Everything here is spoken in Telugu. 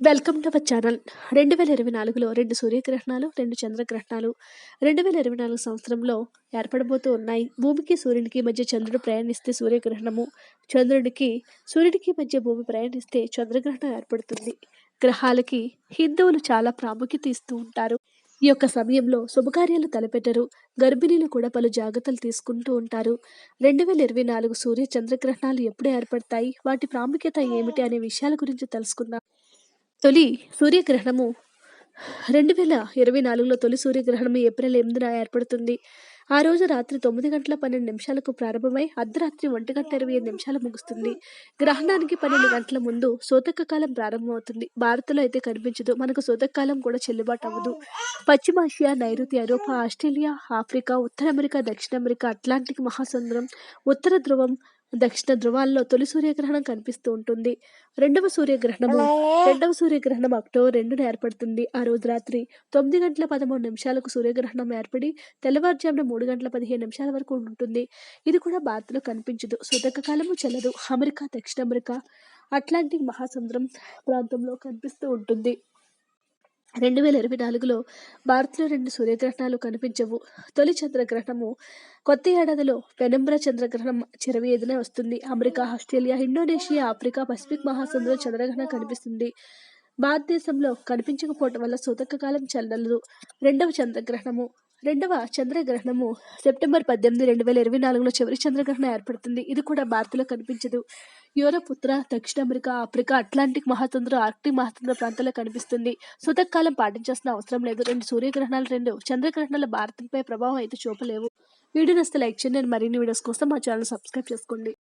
Welcome to our channel. రెండు వేల ఇరవై నాలుగులో రెండు సూర్యగ్రహణాలు రెండు చంద్రగ్రహణాలు. రెండు వేల ఇరవై నాలుగు సంవత్సరంలో ఏర్పడబోతూ ఉన్నాయి. భూమికి సూర్యునికి మధ్య చంద్రుడు ప్రయాణిస్తే సూర్యగ్రహణము చంద్రుడికి సూర్యుడికి మధ్య భూమి ప్రయాణిస్తే చంద్రగ్రహణం ఏర్పడుతుంది. గ్రహాలకి హిందువులు చాలా ప్రాముఖ్యత ఇస్తూ ఉంటారు. ఈ యొక్క సమయంలో శుభకార్యాలు తలపెట్టరు. గర్భిణీలు కూడా పలు జాగ్రత్తలు తీసుకుంటూ ఉంటారు. రెండు వేల ఇరవై నాలుగు సూర్య చంద్రగ్రహణాలు ఎప్పుడు ఏర్పడతాయి? వాటి ప్రాముఖ్యత ఏమిటి? అనే విషయాల గురించి తెలుసుకుందాం. తొలి సూర్యగ్రహణము. రెండు వేల ఇరవై నాలుగులో తొలి సూర్యగ్రహణం ఏప్రిల్ ఎనిమిదిన ఏర్పడుతుంది. ఆ రోజు రాత్రి తొమ్మిది గంటల పన్నెండు నిమిషాలకు ప్రారంభమై అర్ధరాత్రి ఒంటి గంట ఇరవై ఐదు నిమిషాలు ముగుస్తుంది. గ్రహణానికి పన్నెండు గంటల ముందు సోతక కాలం ప్రారంభమవుతుంది. భారత్లో అయితే కనిపించదు. మనకు సూతక కాలం కూడా చెల్లుబాటు అవ్వదు. పశ్చిమాసియా నైరుతి ఐరోపా ఆస్ట్రేలియా ఆఫ్రికా ఉత్తర అమెరికా దక్షిణ అమెరికా అట్లాంటిక్ మహాసముద్రం ఉత్తర ధ్రువం దక్షిణ ధృవాల్లో తొలి సూర్యగ్రహణం కనిపిస్తూ ఉంటుంది. రెండవ సూర్యగ్రహణము రెండవ సూర్యగ్రహణం అక్టోబర్ రెండున ఏర్పడుతుంది. ఆ రోజు రాత్రి తొమ్మిది గంటల పదమూడు నిమిషాలకు సూర్యగ్రహణం ఏర్పడి తెల్లవారుజామున మూడు గంటల పదిహేను నిమిషాల వరకు ఉంటుంది. ఇది కూడా భారత్లో కనిపించదు. సూతక కాలము చెల్లదు. అమెరికా దక్షిణ అమెరికా అట్లాంటిక్ మహాసముద్రం ప్రాంతంలో కనిపిస్తూ ఉంటుంది. రెండు వేల ఇరవై నాలుగులో భారత్లో రెండు సూర్యగ్రహణాలు కనిపించవు. తొలి చంద్రగ్రహణము కొత్త ఏడాదిలో పెనంబ్ర చంద్రగ్రహణం ఇరవై ఐదున వస్తుంది. America Australia Indonesia Africa Pacific మహాసముద్రం చంద్రగ్రహణం కనిపిస్తుంది. భారతదేశంలో కనిపించకపోవటం వల్ల సూతక కాలం చెల్లదు రెండవ చంద్రగ్రహణము రెండవ చంద్రగ్రహణము సెప్టెంబర్ పద్దెనిమిది రెండు వేల ఇరవై నాలుగులో చివరి చంద్రగ్రహణం ఏర్పడుతుంది. ఇది కూడా భారత్లో కనిపించదు. యూరప్ ఉత్తర దక్షిణ అమెరికా ఆఫ్రికా అట్లాంటిక్ మహాసముద్రం ఆర్క్టిక్ మహాతంత్ర ప్రాంతాల్లో కనిపిస్తుంది. సుతకాలం పాటించాల్సిన అవసరం లేదు. రెండు సూర్యగ్రహణాలు రెండు చంద్రగ్రహణాల భారతంపై ప్రభావం అయితే చూపలేవు. వీడియో నస్తే లైక్ చేయండి. మరిన్ని వీడియోస్ కోసం మా ఛానల్ సబ్స్క్రైబ్ చేసుకోండి.